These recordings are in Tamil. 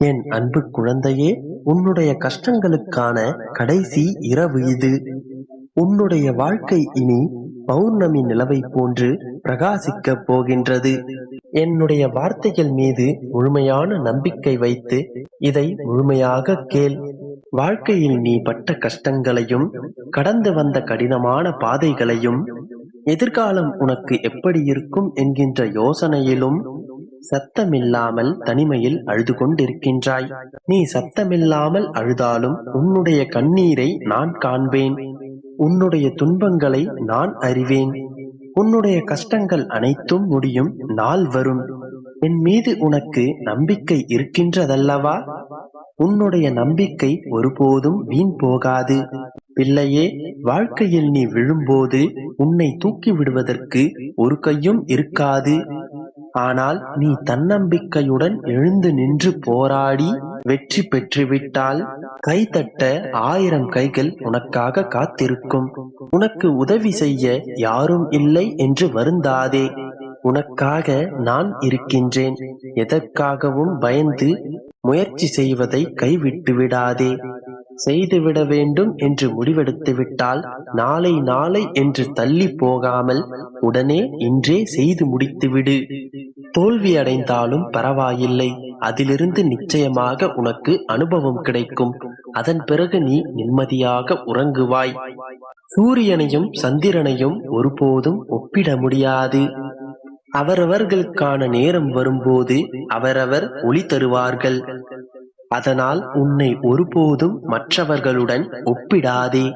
என் அன்பு குழந்தையே உன்னுடைய கஷ்டங்களுக்கான கடைசி இரவு இது. உன்னுடைய வாழ்க்கை இனி பௌர்ணமி நிலவை போன்று பிரகாசிக்கப் போகின்றது. என்னுடைய வார்த்தைகள் மீது முழுமையான நம்பிக்கை வைத்து இதை முழுமையாக கேள். வாழ்க்கையில் நீ பட்ட கஷ்டங்களையும் கடந்து வந்த கடினமான பாதைகளையும் எதிர்காலம் உனக்கு எப்படி இருக்கும் என்கின்ற யோசனையிலும் சத்தமில்லாமல் தனிமையில் அழுது கொண்டிருக்கின்றாய் நீ சத்தமில்லாமல் அழுதாலும் உன்னுடைய கண்ணீரை நான் காண்பேன். உன்னுடைய துன்பங்களை நான் அறிவேன். உன்னுடைய கஷ்டங்கள் அனைத்தும் முடியும் நாள் வரும். என் மீது உனக்கு நம்பிக்கை இருக்கின்றதல்லவா? உன்னுடைய நம்பிக்கை ஒருபோதும் வீண் போகாது. பிள்ளையே வாழ்க்கையில் நீ விழும்போது உன்னை தூக்கி விடுவதற்கு ஒரு கையும் இருக்காது. ஆனால் நீ தன்னம்பிக்கையுடன் எழுந்து நின்று போராடி வெற்றி பெற்றுவிட்டால் கைதட்ட ஆயிரம் கைகள் உனக்காக காத்திருக்கும். உனக்கு உதவி செய்ய யாரும் இல்லை என்று வருந்தாதே. உனக்காக நான் இருக்கின்றேன். எதற்காகவும் பயந்து முயற்சி செய்வதை கைவிட்டு விடாதே. செய்துவிட வேண்டும் என்று முடிவெடுத்து விட்டால் நாளை நாளை என்று தள்ளி போகாமல் உடனே இன்றே செய்து முடித்துவிடு தோல்வி அடைந்தாலும் பரவாயில்லை. அதிலிருந்து நிச்சயமாக உனக்கு அனுபவம் கிடைக்கும். அதன் பிறகு நீ நிம்மதியாக உறங்குவாய். சூரியனையும் சந்திரனையும் ஒருபோதும் ஒப்பிட முடியாது. அவரவர்களுக்கான நேரம் வரும்போது அவரவர் ஒளி தருவார்கள். அதனால் உன்னை ஒருபோதும் மற்றவர்களுடன் ஒப்பிடாதே.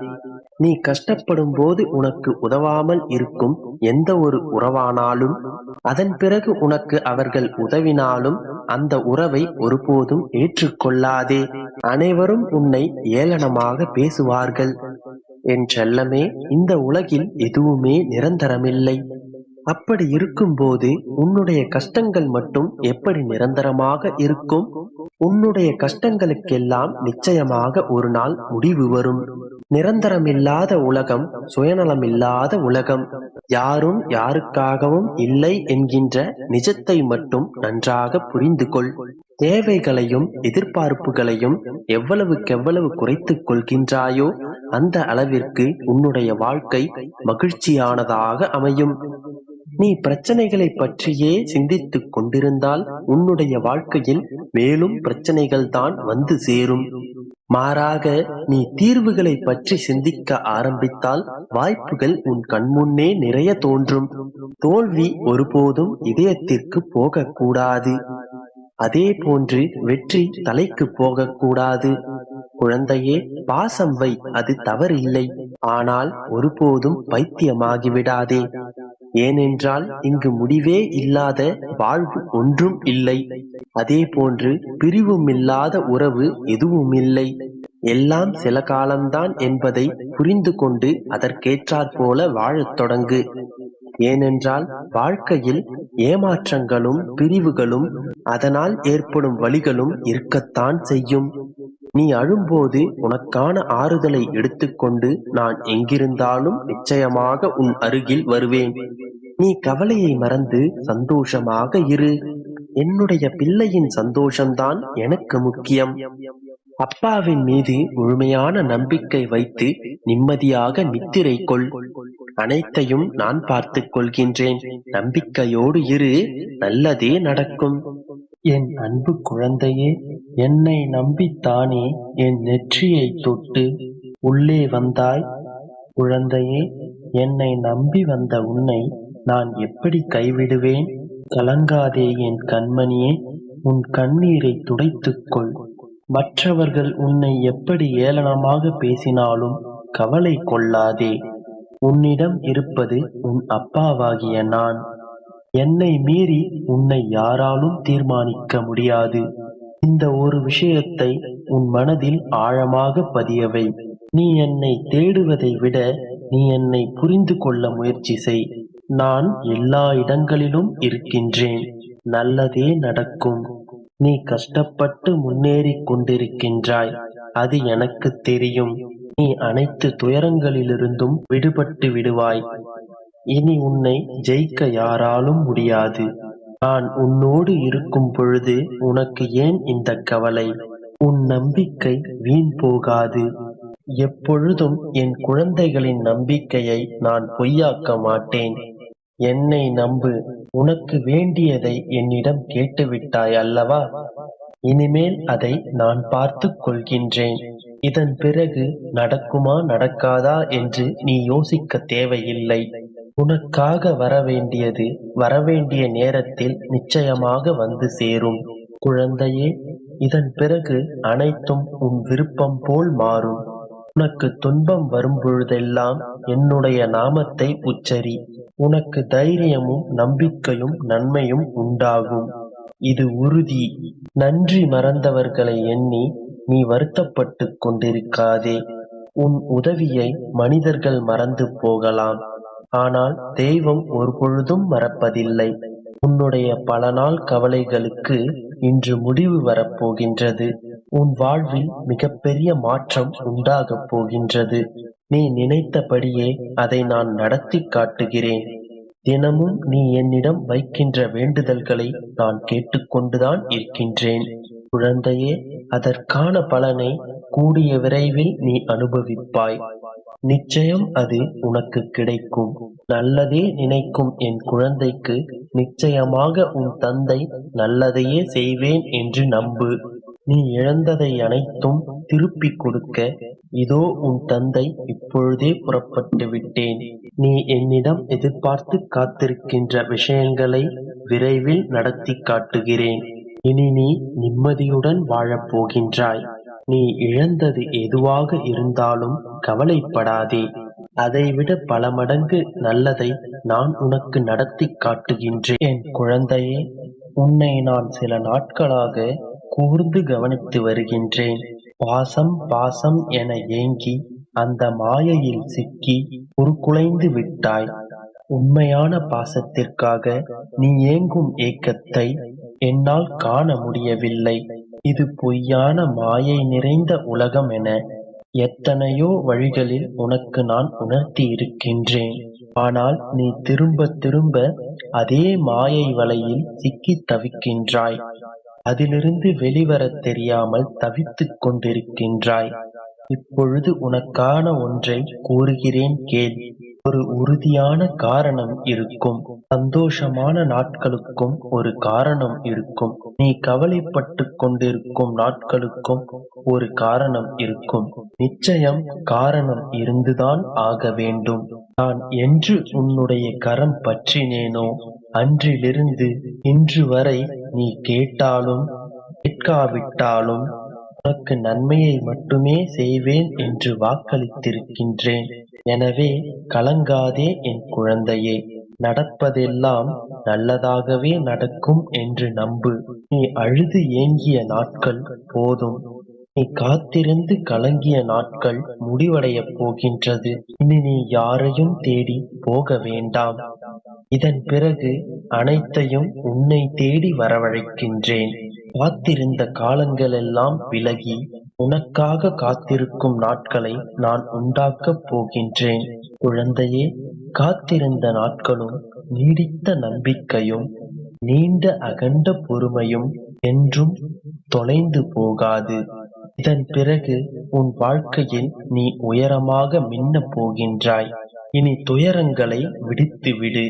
நீ கஷ்டப்படும் போது உனக்கு உதவாமல் இருக்கும் எந்த ஒரு உறவானாலும் அதன் பிறகு உனக்கு அவர்கள் உதவினாலும் அந்த உறவை ஒருபோதும் ஏற்றுக்கொள்ளாதே. அனைவரும் உன்னை ஏளனமாக பேசுவார்கள். என் செல்லமே இந்த உலகில் எதுவுமே நிரந்தரமில்லை. அப்படி இருக்கும்போது உன்னுடைய கஷ்டங்கள் மட்டும் எப்படி நிரந்தரமாக இருக்கும்? உன்னுடைய கஷ்டங்களுக்கெல்லாம் நிச்சயமாக ஒரு நாள் முடிவு வரும். நிரந்தரமில்லாத உலகம் சுயநலமில்லாத உலகம். யாரும் யாருக்காகவும் இல்லை என்கின்ற நிஜத்தை மட்டும் நன்றாக புரிந்து கொள் தேவைகளையும் எதிர்பார்ப்புகளையும் எவ்வளவுக்கெவ்வளவு குறைத்துக் கொள்கின்றாயோ அந்த அளவிற்கு உன்னுடைய வாழ்க்கை மகிழ்ச்சியானதாக அமையும். நீ பிரச்சனைகளை பற்றியே சிந்தித்துக் கொண்டிருந்தால் உன்னுடைய வாழ்க்கையில் மேலும் பிரச்சனைகள் தான் வந்து சேரும். மாறாக நீ தீர்வுகளை பற்றி சிந்திக்க ஆரம்பித்தால் வாய்ப்புகள் உன் கண்முன்னே நிறைய தோன்றும். தோல்வி ஒருபோதும் இதயத்திற்கு போகக்கூடாது. அதே போன்று வெற்றி தலைக்கு போகக்கூடாது. குழந்தையே பாசம் வை அது தவறில்லை. ஆனால் ஒருபோதும் பைத்தியமாகிவிடாதே. ஏனென்றால் இங்கு முடிவே இல்லாத வாழ்வு ஒன்றும் இல்லை. அதே போன்று பிரிவுமில்லாத உறவு எதுவுமில்லை. எல்லாம் சில காலம்தான் என்பதை புரிந்து கொண்டு அதற்கேற்றாற் போல வாழத் தொடங்கு. ஏனென்றால் வாழ்க்கையில் ஏமாற்றங்களும் பிரிவுகளும் அதனால் ஏற்படும் வழிகளும் இருக்கத்தான் செய்யும். நீ அழும்போது உனக்கான ஆறுதலை எடுத்துக்கொண்டு நான் எங்கிருந்தாலும் நிச்சயமாக உன் அருகில் வருவேன். நீ கவலையை மறந்து சந்தோஷமாக இரு. என்னுடைய பிள்ளையின் சந்தோஷம்தான் எனக்கு முக்கியம். அப்பாவின் மீது முழுமையான நம்பிக்கை வைத்து நிம்மதியாக நித்திரை கொள். அனைத்தையும் நான் பார்த்துக் கொள்கின்றேன். நம்பிக்கையோடு இரு. நல்லதே நடக்கும். என் அன்பு குழந்தையே என்னை நம்பித்தானே என் நெற்றியை தொட்டு உள்ளே வந்தாய்? குழந்தையே என்னை நம்பி வந்த உன்னை நான் எப்படி கைவிடுவேன்? கலங்காதே என் கண்மணியே உன் கண்ணீரை துடைத்துக்கொள். மற்றவர்கள் உன்னை எப்படி ஏளனமாக பேசினாலும் கவலை கொள்ளாதே. உன்னிடம் இருப்பது உன் அப்பாவாகிய நான். என்னை மீறி உன்னை யாராலும் தீர்மானிக்க முடியாது. இந்த ஒரு விஷயத்தை உன் மனதில் ஆழமாக பதியவை. நீ என்னை தேடுவதை விட நீ என்னை புரிந்து கொள்ள முயற்சி செய். நான் எல்லா இடங்களிலும் இருக்கின்றேன். நல்லதே நடக்கும். நீ கஷ்டப்பட்டு முன்னேறிக் கொண்டிருக்கின்றாய். அது எனக்கு தெரியும். நீ அனைத்து துயரங்களிலிருந்தும் விடுபட்டு விடுவாய். இனி உன்னை ஜெயிக்க யாராலும் முடியாது. நான் உன்னோடு இருக்கும் பொழுது உனக்கு ஏன் இந்த கவலை? உன் நம்பிக்கை வீண் போகாது. எப்பொழுதும் என் குழந்தைகளின் நம்பிக்கையை நான் பொய்யாக்க மாட்டேன். என்னை நம்பு உனக்கு வேண்டியதை என்னிடம் கேட்டுவிட்டாய் அல்லவா? இனிமேல் அதை நான் பார்த்து கொள்கின்றேன். இதன் பிறகு நடக்குமா நடக்காதா என்று நீ யோசிக்க தேவையில்லை. உனக்காக வரவேண்டியது வரவேண்டிய நேரத்தில் நிச்சயமாக வந்து சேரும். குழந்தையே இதன் பிறகு அனைத்தும் உன் விருப்பம் போல் மாறும். உனக்கு துன்பம் வரும்பொழுதெல்லாம் என்னுடைய நாமத்தை உச்சரி. உனக்கு தைரியமும் நம்பிக்கையும் நன்மையும் உண்டாகும். இது உறுதி. நன்றி மறந்தவர்களை எண்ணி நீ வருத்தப்பட்டுக் கொண்டிருக்காதே. உன் உதவியை மனிதர்கள் மறந்து போகலாம். ஆனால் தெய்வம் ஒருபொழுதும் மறப்பதில்லை. உன்னுடைய பல நாள் கவலைகளுக்கு இன்று முடிவு வரப்போகின்றது. உன் வாழ்வில் மிகப்பெரிய மாற்றம் உண்டாகப் போகின்றது. நீ நினைத்தபடியே அதை நான் நடத்தி காட்டுகிறேன். தினமும் நீ என்னிடம் வைக்கின்ற வேண்டுதல்களை நான் கேட்டுக்கொண்டுதான் இருக்கின்றேன். குழந்தையே அதற்கான பலனை கூடிய விரைவில் நீ அனுபவிப்பாய். நிச்சயம் அது உனக்கு கிடைக்கும். நல்லதே நினைக்கும் என் குழந்தைக்கு நிச்சயமாக உன் தந்தை நல்லதையே செய்வேன் என்று நம்பு. நீ இழந்ததை அனைத்தும் திருப்பிக் கொடுக்க இதோ உன் தந்தை இப்பொழுதே புறப்பட்டு விட்டேன். நீ என்னிடம் எதிர்பார்த்து காத்திருக்கின்ற விஷயங்களை விரைவில் நடத்தி காட்டுகிறேன். இனி நீ நிம்மதியுடன் வாழப் போகின்றாய். நீ இழந்தது எதுவாக இருந்தாலும் கவலைப்படாதே. அதைவிட பல மடங்கு நல்லதை நான் உனக்கு நடத்தி காட்டுகின்றேன். என் குழந்தையே உன்னை நான் சில நாட்களாக கூர்ந்து கவனித்து வருகின்றேன். பாசம் பாசம் என ஏங்கி அந்த மாயையில் சிக்கி உருக்குலைந்து விட்டாய். உண்மையான பாசத்திற்காக நீ ஏங்கும் ஏக்கத்தை என்னால் காண முடியவில்லை. இது பொய்யான மாயை நிறைந்த உலகம் என எத்தனையோ வழிகளில் உனக்கு நான் உணர்த்தி இருக்கின்றேன் ஆனால் நீ திரும்ப திரும்ப அதே மாயை வலையில் சிக்கி தவிக்கின்றாய். அதிலிருந்து வெளிவரத் தெரியாமல் தவித்துக் கொண்டிருக்கின்றாய். இப்பொழுது உனக்கான ஒன்றை கூறுகிறேன் கேள். ஒரு உறுதியான காரணம் இருக்கும். சந்தோஷமான நாட்களுக்கும் ஒரு காரணம் இருக்கும். நீ கவலைப்பட்டு கொண்டிருக்கும் நாட்களுக்கும் ஒரு காரணம் இருக்கும். நிச்சயம் காரணம் இருந்துதான் ஆக வேண்டும். நான் என்று உன்னுடைய கரம் பற்றினேனோ? அன்றிலிருந்து இன்று வரை நீ கேட்டாலும் கேட்காவிட்டாலும் உனக்கு நன்மையை மட்டுமே செய்வேன் என்று வாக்களித்திருக்கின்றேன். எனவே கலங்காதே என் குழந்தையே நடப்பதெல்லாம் நல்லதாகவே நடக்கும் என்று நம்பு. நீ அழுது ஏங்கிய நாட்கள் போதும். நீ காத்திருந்து கலங்கிய நாட்கள் முடிவடையப் போகின்றது. இனி நீ யாரையும் தேடி போக வேண்டாம். இதன் பிறகு அனைத்தையும் உன்னை தேடி வரவழைக்கின்றேன். காத்திருந்த காலங்களெல்லாம் விலகி உனக்காக காத்திருக்கும் நாட்களை நான் உண்டாக்கப் போகின்றேன். குழந்தையே காத்திருந்த நாட்களும் நீடித்த நம்பிக்கையும் நீண்ட அகண்ட பொறுமையும் என்றும் தொலைந்து போகாது. இதன் பிறகு உன் வாழ்க்கையில் நீ உயரமாக மின்னப் போகின்றாய். இனி துயரங்களை விடுத்து விடு.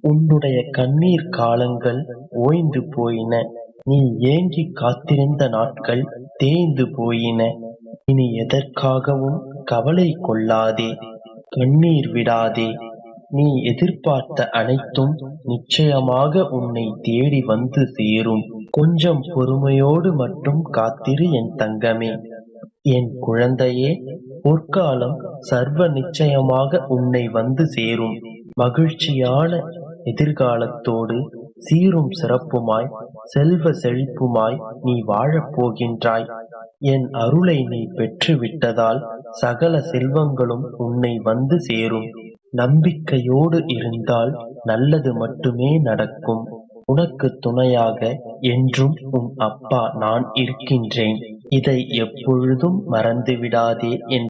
உன்னுடைய கண்ணீர் காலங்கள் ஓய்ந்து போயின. நீ ஏங்கி காத்திருந்த நாட்கள் தேய்ந்து போயின. இனி எதற்காகவும் கவலை கொள்ளாதே. கண்ணீர் விடாதே. நீ எதிர்பார்த்த அனைத்தும் நிச்சயமாக உன்னை தேடி வந்து சேரும். கொஞ்சம் பொறுமையோடு மட்டும் காத்திரு என் தங்கமே. என் குழந்தையே பொற்காலம் சர்வ நிச்சயமாக உன்னை வந்து சேரும். மகிழ்ச்சியான எதிர்காலத்தோடு சீரும் சிறப்புமாய் செல்வ செழிப்புமாய் நீ வாழப் போகின்றாய். என் அருளை நீ பெற்றுவிட்டதால் சகல செல்வங்களும் உன்னை வந்து சேரும். நம்பிக்கையோடு இருந்தால் நல்லது மட்டுமே நடக்கும். உனக்கு துணையாக என்றும் உன் அப்பா நான் இருக்கின்றேன். இதை எப்பொழுதும் மறந்து விடாதே என்